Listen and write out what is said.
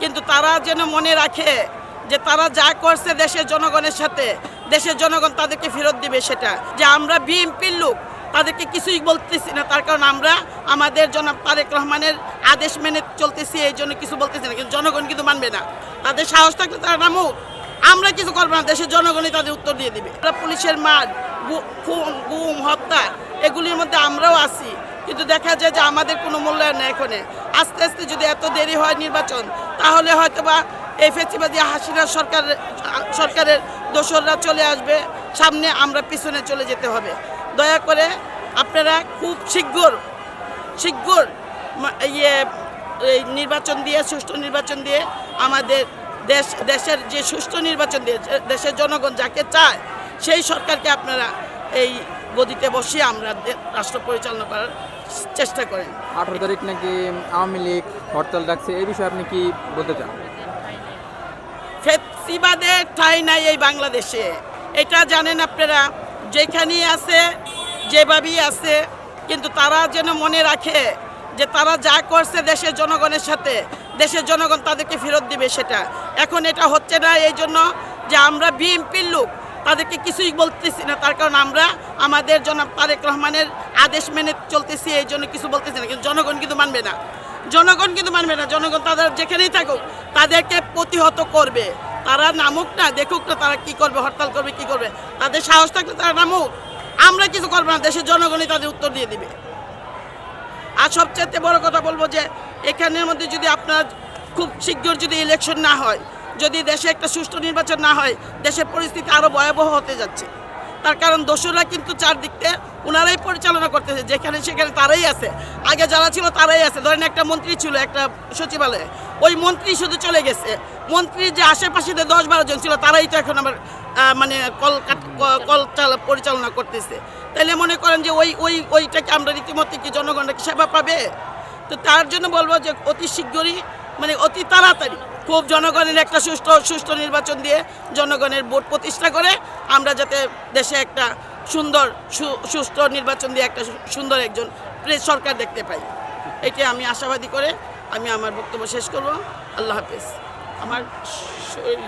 কিন্তু তারা যেন মনে রাখে যে তারা যা করছে দেশের জনগণের সাথে, দেশের জনগণ তাদেরকে ফেরত দিবে সেটা। যে আমরা বিএনপির লোক, তাদেরকে কিছুই বলতেছি না, তার কারণ আমরা আমাদের জনাব তারেক রহমানের আদেশ মেনে চলতেছি, এই জন্য কিছু বলতেছি না। কিন্তু জনগণ কিন্তু মানবে না। তাদের সাহস থাকলে তারা নামুক। আমরা কিছু করব না, দেশের জনগণই তাদের উত্তর দিয়ে দিবে। তারা পুলিশের মার খুন, গুম, হত্যা, এগুলির মধ্যে আমরাও আছি। কিন্তু দেখা যায় যে আমাদের কোনো মূল্যায়ন নেই এখানে। আস্তে আস্তে যদি এত দেরি হয় নির্বাচন তাহলে হয়তো বা এই ফেসিবাদী হাসিনা সরকার, সরকারের দোসররা চলে আসবে। সামনে আমরা পিছনে চলে যেতে হবে। দয়া করে আপনারা খুব শীঘ্র শীঘ্র ইয়ে এই নির্বাচন দিয়ে, সুষ্ঠু নির্বাচন দিয়ে আমাদের দেশ, দেশের যে সুষ্ঠু নির্বাচন দিয়ে, দেশের জনগণ যাকে চায়, সেই সরকারকে আপনারা এই গদিতে বসিয়ে আমরা রাষ্ট্র পরিচালনা করার চেষ্টা করেন। আঠারো তারিখ নাকি আওয়ামী লীগ হরতাল ডাকছে এই বিষয়ে আপনি কি বলতে চান? ফেসিবাদের ঠাঁই নাই এই বাংলাদেশে। এটা জানেন আপনারা যেখানেই আছে যেভাবেই আছে কিন্তু তারা যেন মনে রাখে যে তারা যা করছে দেশের জনগণের সাথে দেশের জনগণ তাদেরকে ফেরত দিবে সেটা। এখন এটা হচ্ছে না এই জন্য যে আমরা বিএনপির লোক তাদেরকে কিছুই বলতেছি না, তার কারণ আমরা আমাদের জনাব তারেক রহমানের আদেশ মেনে চলতেছি, এই জন্য কিছু বলতেছি না। কিন্তু জনগণ কিন্তু মানবে না। জনগণ কিন্তু মানবে না। জনগণ তাদের যেখানেই থাকুক, তাদেরকে প্রতিহত করবে। তারা নামুক না, দেখুক না তারা কি করবে, হরতাল করবে, কি করবে। তাদের সাহস থাকলে তারা নামুক। আমরা কিছু করব না, দেশের জনগণই তাদের উত্তর দিয়ে দিবে। আর সবচেয়ে বড় কথা বলব যে, এখানের মধ্যে যদি আপনার খুব শীঘ্র যদি ইলেকশন না হয় যদি দেশে একটা সুষ্ঠু নির্বাচন না হয়, দেশের পরিস্থিতি আরও ভয়াবহ হতে যাচ্ছে। তার কারণ দোসররা কিন্তু চারদিকতে ওনারাই পরিচালনা করতেছে, যেখানে সেখানে তারাই আছে। আগে যারা ছিল তারাই আছে। ধরেন একটা মন্ত্রী ছিল, একটা সচিবালয়ে। ওই মন্ত্রী শুধু চলে গেছে। মন্ত্রী যে আশেপাশে যে দশ বারো জন ছিল, তারাই তো এখন আবার মানে কল কল চালা- পরিচালনা করতেছে। তাহলে মনে করেন যে ওই ওই ওইটাকে আমরা রীতিমতো কি জনগণরা কি সেবা পাবে? তো তার জন্য বলব যে অতি শীঘ্রই মানে অতি তাড়াতাড়ি খুব জনগণের একটা সুস্থ সুষ্ঠু নির্বাচন দিয়ে জনগণের ভোট প্রতিষ্ঠা করে আমরা যাতে দেশে একটা সুন্দর, সু- সুষ্ঠু নির্বাচন দিয়ে একটা সুন্দর একজন প্রেস সরকার দেখতে পাই। এটি আমি আশাবাদী করে আমি আমার বক্তব্য শেষ করব। আল্লাহ হাফেজ। আমার শরীর।